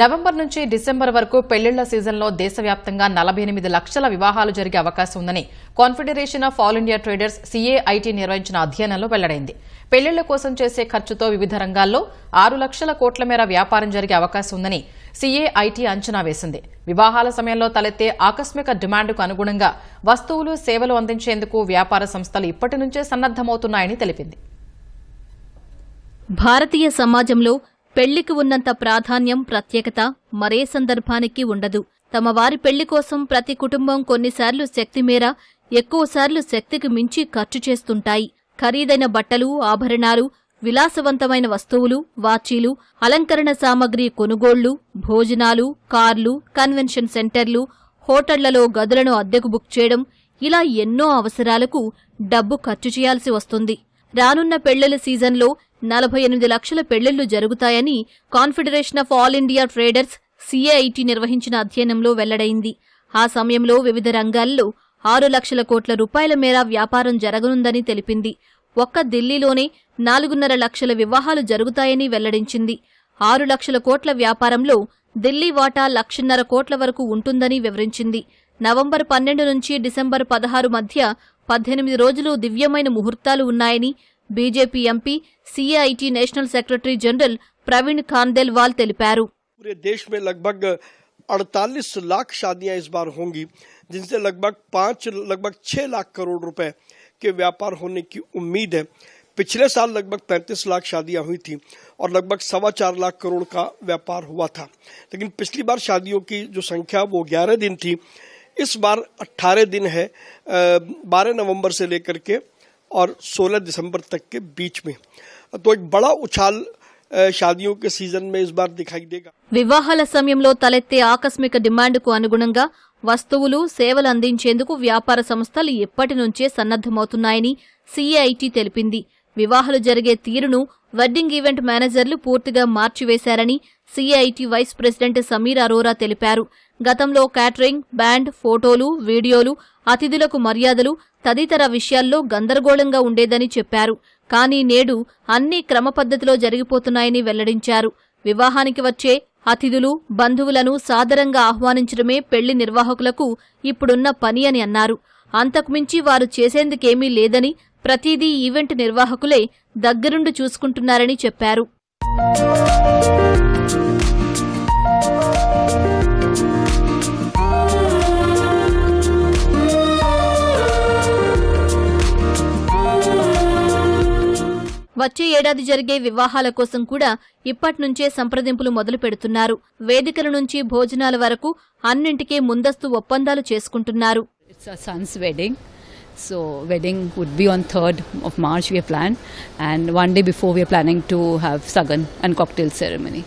November నుంచి December వరకు పెళ్ళిళ్ళ సీజన్లో దేశవ్యాప్తంగా నలభై ఎనిమిది లక్షల వివాహాలు జరిగే అవకాశం ఉందని Confederation of All India Traders CAIT నిర్వహించిన అధ్యయనంలో వెల్లడైంది. పెళ్ళిళ్ళ కోసం చేసే ఖర్చుతో వివిధ రంగాల్లో ఆరు లక్షల కోట్ల మేర వ్యాపారం జరిగే అవకాశం ఉందని సీఏఐటీ అంచనా వేసింది. వివాహాల సమయంలో తలెత్తే ఆకస్మిక డిమాండ్కు అనుగుణంగా వస్తువులు సేవలు అందించేందుకు వ్యాపార సంస్థలు ఇప్పటి నుంచే సన్నద్దమవుతున్నాయని తెలిపింది. భారతీయ సమాజంలో పెళ్ళికి ఉన్నంత ప్రాధాన్యం ప్రత్యేకత మరే సందర్భానికి ఉండదు. తమ వారి పెళ్ళి కోసం ప్రతి కుటుంబం కొన్నిసార్లు శక్తి మేర ఎక్కువసార్లు శక్తికి మించి ఖర్చు చేస్తుంటాయి. ఖరీదైన బట్టలు ఆభరణాలు విలాసవంతమైన వస్తువులు వాచీలు అలంకరణ సామగ్రి కొనుగోళ్ళు భోజనాలు కార్లు కన్వెన్షన్ సెంటర్లు హోటళ్ళలో గదులను అద్దెకు బుక్ చేయడం ఇలా ఎన్నో అవసరాలకు డబ్బు ఖర్చు చేయాల్సి వస్తుంది. రానున్న పెళ్ళిళ్ళ సీజన్లో నలభై ఎనిమిది లక్షల పెళ్ళిళ్ళు జరుగుతాయని Confederation of All India Traders CAIT నిర్వహించిన అధ్యయనంలో వెల్లడైంది. ఆ సమయంలో వివిధ రంగాల్లో ఆరు లక్షల కోట్ల రూపాయల మేర వ్యాపారం జరగనుందని తెలిపింది. ఒక్క ఢిల్లీలోనే నాలుగున్నర లక్షల వివాహాలు జరుగుతాయని వెల్లడించింది. ఆరు లక్షల కోట్ల వ్యాపారంలో ఢిల్లీ వాటా లక్షన్నర కోట్ల వరకు ఉంటుందని వివరించింది. నవంబర్ పన్నెండు నుంచి డిసెంబర్ పదహారు మధ్య పద్దెనిమిది రోజులు దివ్యమైన ముహూర్తాలు ఉన్నాయని BJP MP CIT national secretary general Praveen Khandelwal తెలిపారు पूरे देश में लगभग 48 लाख शादियां इस बार होंगी जिनसे लगभग पाँच लगभग छह लाख करोड़ रुपए के व्यापार होने की उम्मीद है पिछले साल लगभग 35 लाख शादियां हुई थी और लगभग सवा चार लाख करोड़ का व्यापार हुआ था लेकिन पिछली बार शादियों की जो संख्या वो 11 दिन थी इस बार 18 दिन है बारह नवंबर से लेकर के और 16 दिसंबर तक के बीच में तो एक बड़ा उछाल अ, शादियों के सीजन में इस बार दिखाई देगा వివాహాల సమయంలో తలెత్తే ఆకస్మిక డిమాండ్కు అనుగుణంగా వస్తువులు సేవలు అందించేందుకు వ్యాపార సంస్థలు ఎప్పటి నుంచే సన్నద్దమవుతున్నాయని సీఏఐటీ తెలిపింది వివాహాలు జరిగే తీరును వెడ్డింగ్ ఈవెంట్ మేనేజర్లు పూర్తిగా మార్చివేశారని CIT vice president Sameer Arora తెలిపారు. గతంలో క్యాటరింగ్ బ్యాండ్ ఫోటోలు వీడియోలు అతిథులకు మర్యాదలు తదితర విషయాల్లో గందరగోళంగా ఉండేదని చెప్పారు. కానీ నేడు అన్ని క్రమపద్ధతిలో జరిగిపోతున్నాయని వెల్లడించారు. వివాహానికి వచ్చే అతిథులు బంధువులను సాదరంగా ఆహ్వానించడమే పెళ్ళి నిర్వాహకులకు ఇప్పుడున్న పని అని అన్నారు. అంతకుమించి వారు చేసేందుకేమీ లేదని ప్రతిదీ ఈవెంట్ నిర్వాహకులే దగ్గరుండి చూసుకుంటున్నారని చెప్పారు. వచ్చే ఏడాది జరిగే వివాహాల కోసం కూడా ఇప్పట్నుంచే సంప్రదింపులు మొదలు పెడుతున్నారు వేదికల నుంచి భోజనాల వరకు అన్నింటికీ ముందస్తు ఒప్పందాలు చేసుకుంటున్నారు So wedding would be on 3rd of March we have planned and one day before we are planning to have sagan and cocktail ceremony.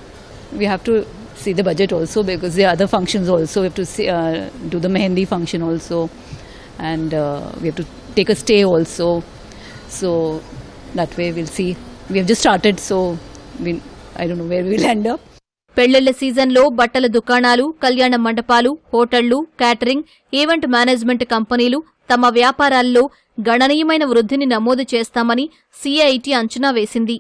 We have to see the budget also because there are other functions also. We have to see, uh, do the mehendi function also and uh, we have to take a stay also. So that way we'll see. We have just started so we, I don't know where we end up. పెళ్ళిళ్ళ సీజన్లో బట్టల దుకాణాలు కళ్యాణ మండపాలు హోటళ్ళు catering event management కంపెనీలు తమ వ్యాపారాల్లో గణనీయమైన వృద్ధిని నమోదు చేస్తామని సీఐటీ అంచనా వేసింది